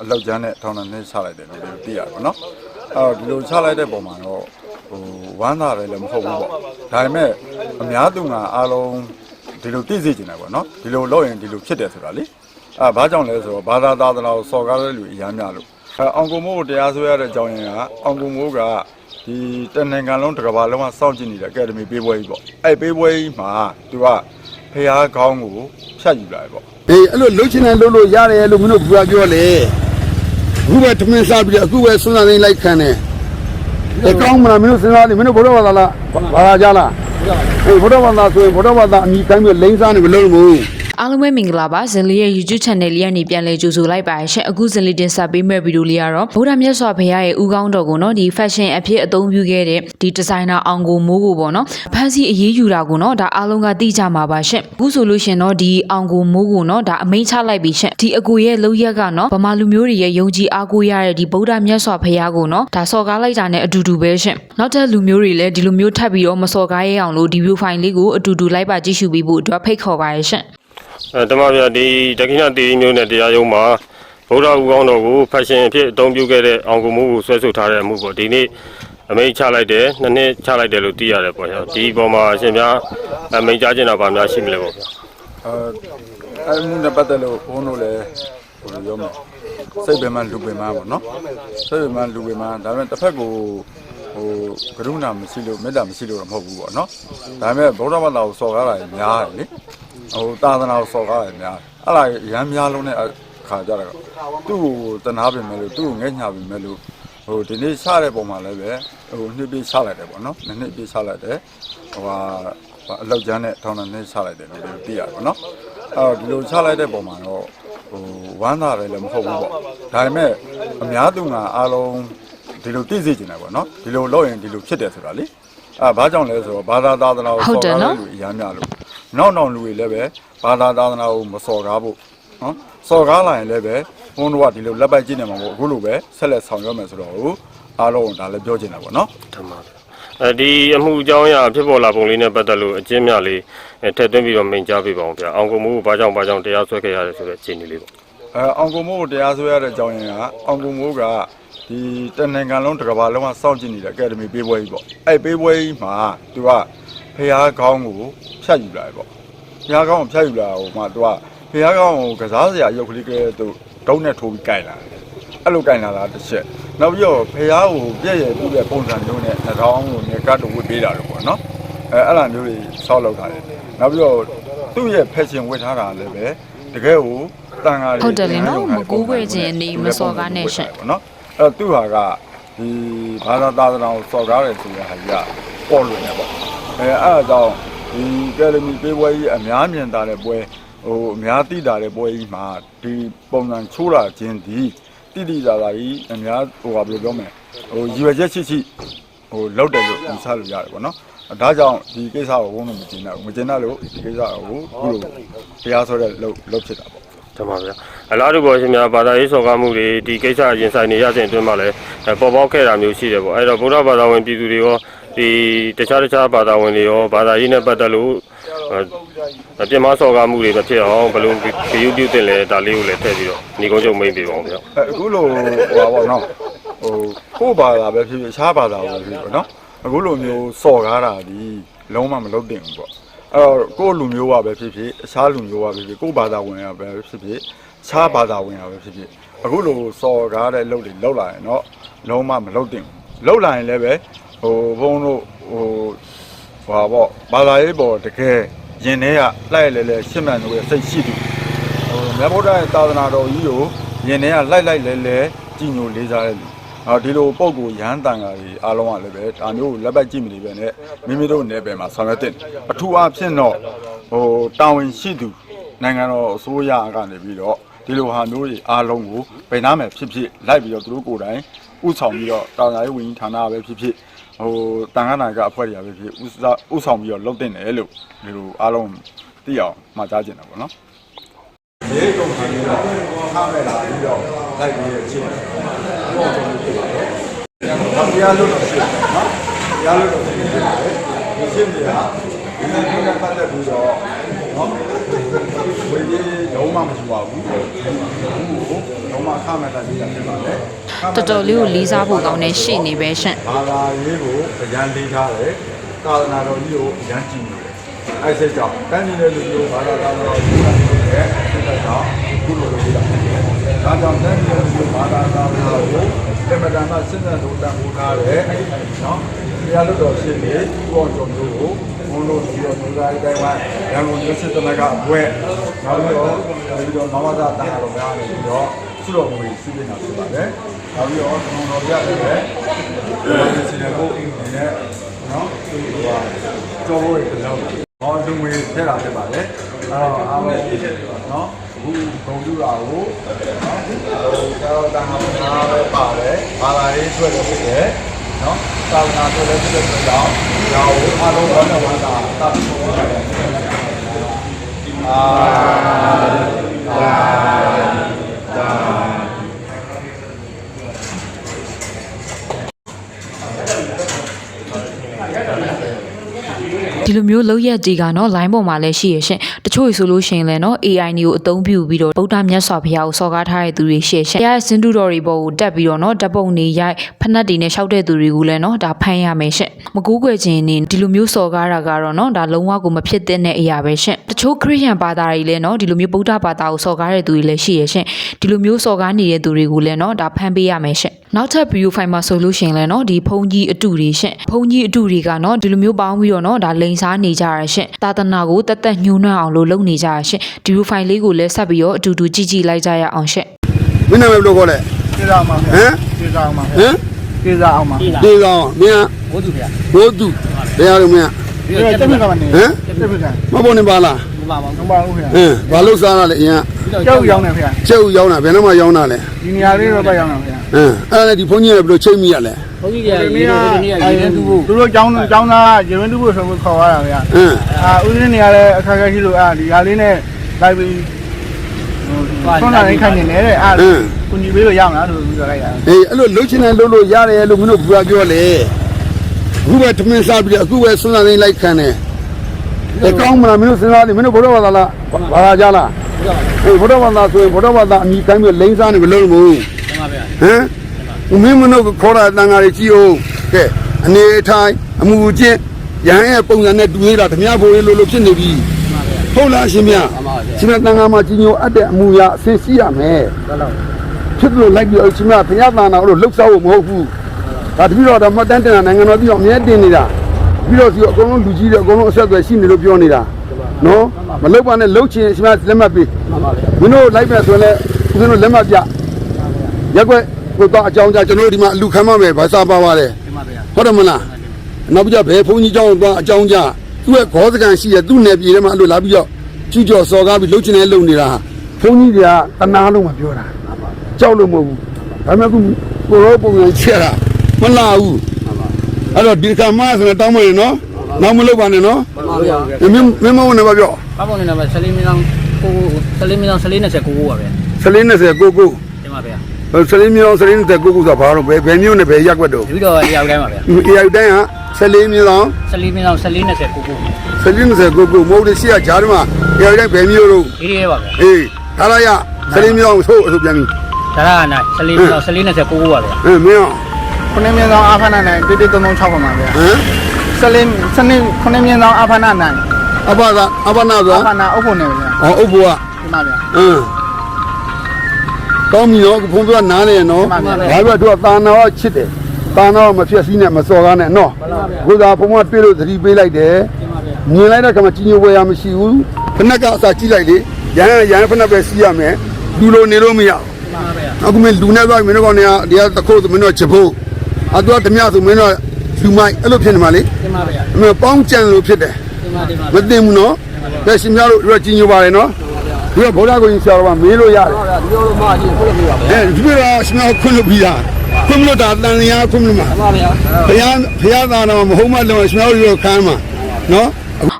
အလောက်ကျန်းနဲ့ထောင်နဲ့နှိမ့်ချလိုက်တယ်လို့သိရတယ်ပေါ့နော်အော်ဒီလိုချလိုက်တဲ့ပုံမှာတော့ဟိုဝမ်းသာတယ်လည်းမဟုတ်ဘူးပေါ့ဒါပေမဲ့အများသူငါအားလုံးဒီလိုသိစေချင်တယ်ပေါ့နော်ဒီလိုလုပ်ရင်ဒီလိုဖြစ်တယ်ဆိုတာလေအဲဘာကြောင့်လဲဆိုတော့ဘာသာသာသနာကိုစော်ကားတဲ့လူအများများလို့အဲအောင်ကိုမိုးကိုတရားစွဲရတဲ့အကြောင်းရင်းကအောင်ကိုမိုးကဒီတနင်္ဂနွေလုံးတစ်ကမ္ဘာလုံးကစောင့်ကြည့်နေတဲ့အကယ်ဒမီပေးပွဲကြီးပေါ့အဲ့ပေးပွဲကြီးမှာသူကဖះခေါင်းကိုဖြတ်ယူလာတယ်ပေါ့အေးအဲ့လိုလှုပ်ချင်တယ်လှုပ်လို့ရတယ်လို့မင်းတို့ပြောပြောလေ အခုပဲထမင်းစားပြီးတော့အခုပဲစွန်းစားသိမ်းလိုက်ခံတယ်ဒီကောင်းမလားမင်းတို့စဉ်းစားနေမင်းတို့ဘုရားဘာသာလားဘာသာကြလားအေးဘုရားဘာသာဆိုရင်ဘုရားဘာသာအမိတိုင်းပြီးလိမ့်စားနေမလို့ဘူး အားလုံးပဲမင်္ဂလာပါဇင်လေးရဲ့ YouTube channel လေးကနေပြန်လည်ကြိုဆိုလိုက်ပါရှင်အခုဇင်လေးတင်ဆက်ပေးမဲ့ဗီဒီယိုလေးကတော့ဗုဒ္ဓမြတ်စွာဘုရားရဲ့ဥကောင်းတော်ကိုနော်ဒီ fashion အဖြစ်အသုံးပြုခဲ့တဲ့ဒီ designer အောင်ကိုမိုးကိုပေါ့နော်ဖန်စီအရေးယူတာကိုနော်ဒါအားလုံးကသိကြမှာပါရှင်အခုဆိုလို့ရှင်နော်ဒီအောင်ကိုမိုးကိုနော်ဒါအမိန့်ချလိုက်ပြီရှင်ဒီအကိုရဲ့လောက်ရက်ကနော်ဗမာလူမျိုးတွေရဲ့ယုံကြည်အားကိုးရတဲ့ဒီဗုဒ္ဓမြတ်စွာဘုရားကိုနော်ဒါစော်ကားလိုက်တာနဲ့အတူတူပဲရှင်နောက်ထပ်လူမျိုးတွေလည်းဒီလိုမျိုးထပ်ပြီးတော့မစော်ကားရအောင်လို့ဒီ view file လေးကိုအတူတူလိုက်ပါကြည့်ရှုပြီးဖို့အတွက်ဖိတ်ခေါ်ပါရရှင် အဲတမပြဒီဒက္ခိဏတီရီမျိုးနဲ့တရားရုံးမှာဗုဒ္ဓဦးကောင်းတော်ကိုဖက်ရှင်အဖြစ်အသုံးပြုခဲ့တဲ့အောင်ကိုမှုကိုဆွဲဆုပ်ထားတဲ့အမှုပေါ့ဒီနေ့အမိန့်ချလိုက်တယ်နှစ်နှစ်ချလိုက်တယ်လို့သိရတယ်ပေါ့ဗျာဒီပေါ်မှာအရှင်များအမိန့်ချခြင်းတော့ဗာများရှိမလဲပေါ့ဗျာအဲအဲ့မှုနဲ့ပတ်သက်လို့ဘုန်းတို့လည်းဟိုလိုပြောမယ်စိတ်ပင်မလူပင်မပေါ့နော်စိတ်ပင်မလူပင်မဒါပေမဲ့တစ်ဖက်ကိုဟိုကရုဏာမရှိလို့မေတ္တာမရှိလို့တော့မဟုတ်ဘူးပေါ့နော်ဒါပေမဲ့ဗုဒ္ဓဘာသာကိုစော်ကားတာများတယ်လေ ဟိုသာသနာကိုစော်ကားတာများအဲ့ဒါရမ်းများလုံးတဲ့အခါကြတော့သူ့ကိုတနာပင်မဲ့လို့သူ့ကိုငဲ့ညာပင်မဲ့လို့ဟိုဒီနေ့ချတဲ့ပုံမှာလည်းပဲဟိုနှစ်ပြချလိုက်တယ်ပေါ့နော်နှစ်နှစ်ပြချလိုက်တယ်ဟိုဟာအလောက်ကျန်းနဲ့ထောင်နဲ့နှိမ့်ချလိုက်တယ်လို့သိရတယ်ပေါ့နော်အော်ဒီလိုချလိုက်တဲ့ပုံမှာတော့ဟိုဝမ်းသာတယ်လည်းမဟုတ်ဘူးပေါ့ဒါပေမဲ့အများသူငါအားလုံးဒီလိုသိစေချင်တယ်ပေါ့နော်ဒီလိုလုပ်ရင်ဒီလိုဖြစ်တယ်ဆိုတာလေအဲဘာကြောင့်လဲဆိုတော့ဘာသာသာသနာကိုဟုတ်စော်တယ်ကားနော်တဲ့လူအများများလို့ နောက်နောက်လူတွေလည်းပဲဘာသာသာသနာကိုမစော်ကားဖို့နော်စော်ကားလာရင်လည်းပဲဘုန်းတော်ကဒီလိုလက်ပိုက်ကြည့်နေမှာပေါ့အခုလိုပဲဆက်လက်ဆောင်ရွက်မယ်ဆိုတော့ဟိုအားလုံးဒါလည်းပြောချင်တယ်ပေါ့နော်ဓမ္မဗျာအဲဒီအမှုအကြောင်းအရာဖြစ်ပေါ်လာပုံလေးနဲ့ပတ်သက်လို့အကျဉ်းများလေးအဲထည့်သွင်းပြီးတော့မိန့်ကြားပေးပါအောင်ဗျာအောင်ကိုမှုကိုဘာကြောင့်ဘာကြောင့်တရားစွဲခဲ့ရတယ်ဆိုတဲ့အခြေအနေလေးပေါ့အဲအောင်ကိုမိုးကိုတရားစွဲရတဲ့အကြောင်းရင်းကအောင်ကိုမိုးကဒီတနင်္ဂနွေလုံးတစ်ကမ္ဘာလုံးကစောင့်ကြည့်နေတဲ့အကယ်ဒမီပေးပွဲကြီးပေါ့အဲ့ပေးပွဲကြီးမှာသူက ဖះခေါင်းကိုဖြတ်ယူလာတယ်ပေါ့ဖះခေါင်းကိုဖြတ်ယူလာဟိုမှာသူကဖះခေါင်းကိုကစားစရာရုပ်ကလေးကဲသူတုံးနဲ့ထိုးပြီးကြိုက်လာတယ်အဲ့လိုကြိုက်လာတာတစ်ချက်နောက်ပြီးတော့ဖះကိုပြည့်ရပြည့်တဲ့ပုံစံမျိုးနဲ့နှာခေါင်းကိုနေကတ်တော့ဝတ်ပေးတာတော့ပေါ့နော်အဲအဲ့လိုမျိုးတွေဆောက်လုပ်တာလေနောက်ပြီးတော့သူ့ရဲ့ဖက်ရှင်ဝတ်ထားတာလည်းပဲတကယ်ကိုတန်ဃာတွေဟုတ်တယ်လေနော်မကူးဝဲခြင်းနေမစော်ကားနဲ့ရှင့်ပေါ့နော်အဲ့တော့သူ့ဟာကဒီဘာသာသာသနာကိုစော်ကားတယ်ဆိုတဲ့ဟာကြီးကပေါ်လွင်တယ်ပေါ့ အဲအဲ့ဒါကြောင့်ဒီကယ်လမီပေးပွဲကြီးအများမြင်တာတဲ့ပွဲဟိုအများသိတာတဲ့ပွဲကြီးမှာဒီပုံစံချိုးလာခြင်းဒီတိတိကျကျကြီးအများဟိုဘာပြောပြောမယ်ဟိုရည်ရွယ်ချက်ရှိရှိဟိုလောက်တယ်လို့ယူဆလို့ရတယ်ပေါ့နော်ဒါကြောင့်ဒီကိစ္စကိုဘုန်းတော်မကျင်တော့မကျင်တော့လို့ဒီကိစ္စကိုခုလိုတရားစွဲတဲ့လို့လို့ဖြစ်တာပေါ့ဓမ္မဗျာအလားတူပေါ်ရှင်များဘာသာရေးစော်ကားမှုတွေဒီကိစ္စရင်ဆိုင်နေရစဉ်အတွင်းမှာလည်းအဲပေါ်ပေါက်ခဲ့တာမျိုးရှိတယ်ပေါ့အဲ့တော့ဗုဒ္ဓဘာသာဝင်ပြည်သူတွေရော ဒီတခြားတခြားဘာသာဝင်တွေရောဘာသာရေးနဲ့ပတ်သက်လို့အဲအပြစ်မစော်ကားမှုတွေမဖြစ်အောင်ဘယ်လိုဂရုပြုတင်လဲဒါလေးကိုလည်းထည့်ပြီးတော့ညီကုန်းချုပ်မိတ်ပြပါအောင်ဗျာအဲအခုလိုဟိုပါပေါ့နော်ဟိုကိုယ့်ဘာသာပဲဖြစ်ဖြစ်အခြားဘာသာပဲဖြစ်ဖြစ်ပေါ့နော်အခုလိုမျိုးစော်ကားတာဒီလုံးဝမလုပ်တင်ဘူးပေါ့အဲ့တော့ကိုယ့်လူမျိုးကပဲဖြစ်ဖြစ်အခြားလူမျိုးကပဲဖြစ်ဖြစ်ကိုယ့်ဘာသာဝင်ကပဲဖြစ်ဖြစ်အခြားဘာသာဝင်ကပဲဖြစ်ဖြစ်အခုလိုစော်ကားတဲ့လုပ်တွေလုပ်လာရင်တော့လုံးဝမလုပ်တင်ဘူးလုပ်လာရင်လည်းပဲ ဟိုဘုန်းတို့ဟိုဟာပေါ့ဘာသာရေးပေါ်တကယ်ရင်ထဲကလိုက်လဲလဲရှင်းမှန်လို့ရဲ့စိတ်ရှိတယ်ဟိုမြတ်ဗုဒ္ဓရဲ့သာသနာတော်ကြီးကိုယင်ထဲကလိုက်လိုက်လဲလဲကြည်ညိုလေးစားတဲ့လူအော်ဒီလိုပုံကိုရဟန်းတန်ဃာကြီးအားလုံးကလည်းပဲဒါမျိုးကိုလက်ပတ်ကြည့်မနေပဲနဲ့မိမိတို့နယ်ပယ်မှာဆောင်ရွက်တဲ့အထူးအားဖြင့်တော့ဟိုတာဝန်ရှိသူနိုင်ငံတော်အစိုးရကနေပြီးတော့ဒီလိုဟာမျိုးတွေအားလုံးကိုပြင်နာမယ်ဖြစ်ဖြစ်လိုက်ပြီးတော့သူတို့ကိုယ်တိုင်ဥဆောင်ပြီးတော့တာဝန်ရေးဝန်ကြီးဌာနပဲဖြစ်ဖြစ် ဟိုတန်ခါနာကအဖွဲ့တွေကပဲဖြစ်ဥစားဥဆောင်ပြီးတော့လုပ်တင်တယ်လို့ဒီလိုအားလုံးသိအောင်မှာကြားကျင်တာပေါ့နော်ရေကုန်ခံရတာထားမဲ့လာပြီးတော့လိုက်ပြီးရချင်းဘောဆုံးဖြစ်ပါတယ်။ဘာတရားလို့တော့ဖြစ်တယ်နော်။တရားလို့တော့ဖြစ်တယ်။ဒီချင်းတွေကဒီနေ့ဒီနေ့ပတ်သက်ပြီးတော့ဟ နော်ဝေကြီးလုံးဝမရှိပါဘူးဘူးကိုလုံးဝအခမဲ့တာကြီးတာဖြစ်ပါလေတော်တော်လေးကိုလေးစားဖို့ကောင်းတဲ့ရှေ့နေပဲရှင့်ဘာသာရေးကိုအရန်လေးထားတယ်သာသနာတော်ကြီးကိုအရန်ကြည့်နေတယ်အဲ့ဒီကြောင့်တန်းနေတဲ့လူမျိုးဘာသာသာသနာတော်ကြီးတဲ့စိတ်ကြောင့်ခုလိုလိုပြတာဖြစ်တယ်ဒါကြောင့်တန်းနေတဲ့လူမျိုးဘာသာသာသနာကိုတမတန်မှစဉ်းစားလို့တန်ဖိုးထားတယ်နော်ဘုရားလို့တော်ရှင်းနေဘောတော်မျိုးကို ဘုန်းလို့ပြီးတော့လူသားတိုင်းမှာရန်ကုန်မြို့စစ်တမကအပွဲနောက်ပြီးတော့ပြီးတော့မမသာတန်တော်များနေပြီးတော့ဆုတော်မူစီးနေတာဖြစ်ပါတယ်နောက်ပြီးတော့ကျွန်တော်တို့ရတယ်ပဲဒီစီနေကိုဒီနဲ့နော်ဒီကကြောဖို့ရတော့ဟောလူငွေထည့်တာဖြစ်ပါတယ်အဲ့တော့အားလုံးနော်အခုဂုံပြတာကိုနော်ဟိုတော့တန်ခါအားပဲပါတယ်ဘာသာရေးဆွဲလို့ဖြစ်တယ် နော်သာသနာဆွဲလို့ဖြစ်တဲ့အတွက်ကြောင့်ဒါကိုအားလုံးတော့ဝမ်းသာတာပြီးဆုံးပါတယ်အာဒါ ဒီလိုမျိုးလောက်ရက်ကြီးကနော် line ပေါ်မှာလည်းရှိရရှင်တချို့ဆိုလို့ရှိရင်လည်းနော် AI တွေကိုအသုံးပြုပြီးတော့ဗုဒ္ဓမြတ်စွာဘုရားကိုစော်ကားထားတဲ့သူတွေရှေ့ရှင်ဘုရားရဲ့စင်တူတော်တွေပေါ်ကိုတက်ပြီးတော့နော်ဓာတ်ပုံတွေရိုက်ဖက်နှက်တွေနဲ့ရှောက်တဲ့သူတွေကိုလည်းနော်ဒါဖမ်းရမယ်ရှင်မကူးကွယ်ခြင်းနေဒီလိုမျိုးစော်ကားတာကတော့နော်ဒါလုံးဝကိုမဖြစ်တဲ့အရာပဲရှင်တချို့ခရစ်ယာန်ဘာသာတွေလည်းနော်ဒီလိုမျိုးဗုဒ္ဓဘာသာကိုစော်ကားတဲ့သူတွေလည်းရှိရရှင်ဒီလိုမျိုးစော်ကားနေတဲ့သူတွေကိုလည်းနော်ဒါဖမ်းပေးရမယ်ရှင်နောက်ထပ် video file မှာဆိုလို့ရှိရင်လည်းနော်ဒီဖုန်ကြီးအတူတွေရှင်ဖုန်ကြီးအတူတွေကနော်ဒီလိုမျိုးပေါင်းပြီးတော့နော်ဒါလိန်စားနေကြရရှင်သာသနာကိုတက်တက်ညှိုးနှံ့အောင်လို့လုပ်နေကြရရှင်ဒီ video file လေးကိုလည်းဆက်ပြီးတော့အတူတူကြည့်ကြည့်လိုက်ကြရအောင်ရှင်မင်းနာမည်ဘယ်လိုခေါ်လဲကျေးဇူးအောင်ပါဟဗျာမ်ကျေးဇူးအောင်ပါဟဗျာမ်ကျေးဇူးအောင်ပါဒေကောင်မင်းဘုသူဗျာဘိုးသူဘယ်ရလို့မင်းဒီတက်မြကမနေဟမ်တက်မြကမပေါ်နေပါလားမပါပါမပါဘူးဗျာဟမ်ဘာလို့စားရလဲအရင်ကြောက်ရောင်းနေဗျာကျုပ်ရောက်တာဘယ်တော့မှရောက်တာလဲဒီနေရာလေးတော့ပတ်ရောင်းနေဗျာဟမ်အဲ့ဒါနဲ့ဒီဘုန်းကြီးကဘယ်လိုချိန်မိရလဲဘု န်းကြီးတွေကရေရေနေရရေတူဖို့သူတို့ကျောင်းကျောင်းသားရေဝင်တူဖို့ဆိုပြီးခေါ်ရတာဗျာဟမ်အာဦးစင်းနေရာလဲအခက်အခဲရှိလို့အာဒီဟာလေးနဲ့လိုက်ပြီးဟိုဆွမ်းလာရင်ခိုင်းနေတယ်အာကုညီပေးလို့ရမလားလို့ပြောလိုက်တာအေးအဲ့လိုလှုပ်ချင်တယ်လှုပ်လို့ရတယ်လို့မင်းတို့ဘုရားပြောလေအခုပဲထမင်းစားပြီးတော့အခုပဲဆွမ်းသာသိမ်းလိုက်ခံတယ်ဒါကောင်းမလားမင်းတို့စဉ်းစားတယ်မင်းတို့ဘုရားဘာသာလားဘာသာကြလားအေးဘုရားဘာသာဆိုရင်ဘုရားဘာသာအမိတိုင်းပြီးလိမ့်စားနေမလို့မဟုတ်တမပါဗျာဟမ် ဦးမင်းမတို့ခေါ်တာတန်ဃာတွေကြည့်အောင်ကဲအနေထိုင်အမှုချင်းရဟန်းရဲ့ပုံစံနဲ့တူနေတာဓမြဘိုးလေးလိုလိုဖြစ်နေပြီဟုတ်လားရှင်မြရှင်မြတန်ဃာမှာကြီးညိုအပ်တဲ့အမှုရာအစင်ရှိရမယ်ဖြစ်လို့လိုက်ပြီးရှင်မြဘုရားတန်ဃာလို့လှုပ်ရှားဖို့မဟုတ်ဘူးဒါတပည့်တော်တော့မတန်းတင်တာနိုင်ငံတော်ပြီးတော့အမြဲတင်နေတာပြီးတော့စီအကုန်လုံးလူကြီးတွေအကုန်လုံးအဆက်အသွယ်ရှိနေလို့ပြောနေတာနော်မလှုပ်ပါနဲ့လှုပ်ချင်ရှင်မြလက်မှတ်ပေးမင်းတို့လိုက်မယ်ဆိုရင်လည်းဦးဇင်းတို့လက်မှတ်ပြရက်ွက် ကိုတော့အကြောင်းကြားကျွန်တော်တို့ဒီမှာအလူခံမမယ်ဘာသာပါပါတယ် တမပါဗျာ ဟုတ်တယ်မလားနောက်ပြီးတော့ဘယ်ဘုန်းကြီးเจ้าတော့အကြောင်းကြားသူ့ရဲ့ခေါ်စကန်ရှိရသူ့နယ်ပြည်ထဲမှာအလိုလာပြီးတော့ကျူးကျော်စော်ကားပြီးလှုပ်ချင်တဲ့လှုပ်နေတာဘုန်းကြီးတွေကတနာလုံးမပြောတာကြောက်လို့မဟုတ်ဘူးဒါပေမဲ့ခုကိုရောပုံစံချက်တာမလာဘူးအဲ့တော့ဒီကမဆိုတော့တောင်းမရနော်နောက်မလုပ်ပါနဲ့နော် တမပါဗျာ မင်းမင်းမဝင်နေပါပြော ပပနေနာမဆလေးမင်းအောင်ကိုဆလေးမင်းအောင်ဆလေးနဲ့ဆက်ကိုကိုပါဗျာ စလင်း20ကိုကို တမပါဗျာစလင်းမျိုးစလင်း20ကိုကိုဆိုတာဘာလို့ဘယ်ဘယ်မျိုးနဲ့ဘယ်ရက်ွက်တော့ပြီးတော့အရာတိုင်းပါဗျာ AI တိုင်းဟာစလင်းမျိုးတော့ဆလေးမင်းအောင်ဆလေးနဲ့ဆက်ကိုကိုစလင်း20ကိုကိုမဟုတ်တဲ့ရှိရဂျားတွေမှာ AI တိုင်းဘယ်မျိုးတော့အေးရဲပါဗျာအေးထားလိုက်ရစလင်းမျိုးဆိုအဆိုပြန်ပြီဒါရနိုင်ဆလေးမင်းအောင်ဆလေးနဲ့ဆက်ကိုကိုပါဗျာဟမ်မင်းအောင်ခုနှစ်မြင်းဆောင်အာဖနာနိုင်တိတိတုံတုံ6ပါမှာဗျာဟမ်စလင်းစနစ်ခုနှစ်မြင်းဆောင်အာဖနာနိုင်အဘသာအဘနာသာအာဖနာအုပ်ဖို့နေဗျာဟောဥပ္ပဝဒီမှာဗျာဟမ် ကောင်းပြီတော့ဘုံပြောနားနေနော်မှန်ပါဒါဗျာပြတော့သာနာရောချစ်တယ်သာနာရောမဖြစ်စည်းနဲ့မစော်ကားနဲ့နော်ဘုရားဘုံကတွေ့လို့သတိပေးလိုက်တယ်မြင်လိုက်တဲ့ခါမှာကြီးညိုပွဲရမရှိဘူးဖနက်ကအစာကြည့်လိုက်လေရဟန်းရဟန်းဖနက်ပဲစီးရမယ်လူလိုနေလို့မရဘူးတမပါဗျာအခုမင်းလူနဲ့သွားမင်းတို့ကောင်တွေကတရားတခိုးဆိုမင်းတို့ချက်ဖို့အတူတမရဆိုမင်းတို့လူမိုက်အဲ့လိုဖြစ်နေမှာလေတမပါဗျာအမေပေါင်းကြံလို့ဖြစ်တယ်တမတမမသိဘူးနော်ဒါရှင်များတို့တို့ကြီးညိုပါတယ်နော် ဒီကဗုဒ္ဓကိုကြီးဆရာတော်ကမေးလို့ရတယ်ဗျာဒီလိုလိုမှကြီးကိုလို့ပြပါဗျာအဲဒီပြတော့ရှင်များခွင့်လို့ပြီးတာခွင့်လို့တာတန်လျာခွင့်လို့မှာတမပါဗျာဘုရားဘုရားသာတော်မဟုတ်မှလုံးရှင်များတို့ခံမှာနော်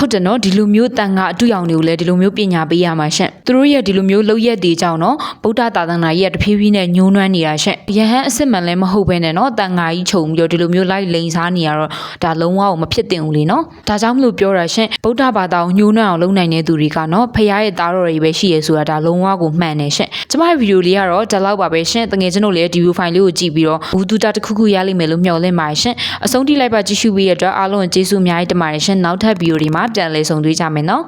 ဟုတ်တယ်နော်ဒီလိုမျိုးတန်ခါအတူရောင်တွေကိုလည်းဒီလိုမျိုးပညာပေးရမှာရှင့်သူတို့ရဲ့ဒီလိုမျိုးလောက်ရက်တွေကြောင့်နော်ဗုဒ္ဓသာသနာကြီးကတဖြည်းဖြည်းနဲ့ညှိုးနွမ်းနေတာရှင့်ယဟန်အစ်စ်မှန်လည်းမဟုတ်ဘဲနဲ့နော်တန်ခါကြီးခြုံပြီးတော့ဒီလိုမျိုးလိုက်လိန်စားနေရတော့ဒါလုံးဝမဖြစ်သင့်ဘူးလေနော်ဒါကြောင့်မလို့ပြောတာရှင့်ဗုဒ္ဓဘာသာကိုညှိုးနွမ်းအောင်လုပ်နိုင်တဲ့သူတွေကနော်ဖခင်ရဲ့သားတော်တွေပဲရှိရဆိုတာဒါလုံးဝကိုမှန်တယ်ရှင့်ကျမရဲ့ဗီဒီယိုလေးကတော့ဒီလောက်ပါပဲရှင့်တကယ်ကျွန်တော်လည်းဒီဗီဒီယိုဖိုင်လေးကိုကြည့်ပြီးတော့ဘူးတူတာတစ်ခုခုရလိမ့်မယ်လို့မျှော်လင့်ပါတယ်ရှင့်အဆုံးထိလိုက်ပါကြည့်ရှုပြီးရတဲ့အတွက်အားလုံးကိုကျေးဇူးအများကြီးတင်ပါတယ်ရှင်နောက်ထပ်ဗီဒီယိုဒီမှာပြန်လည်ဆုံတွေ့ကြမယ်နော်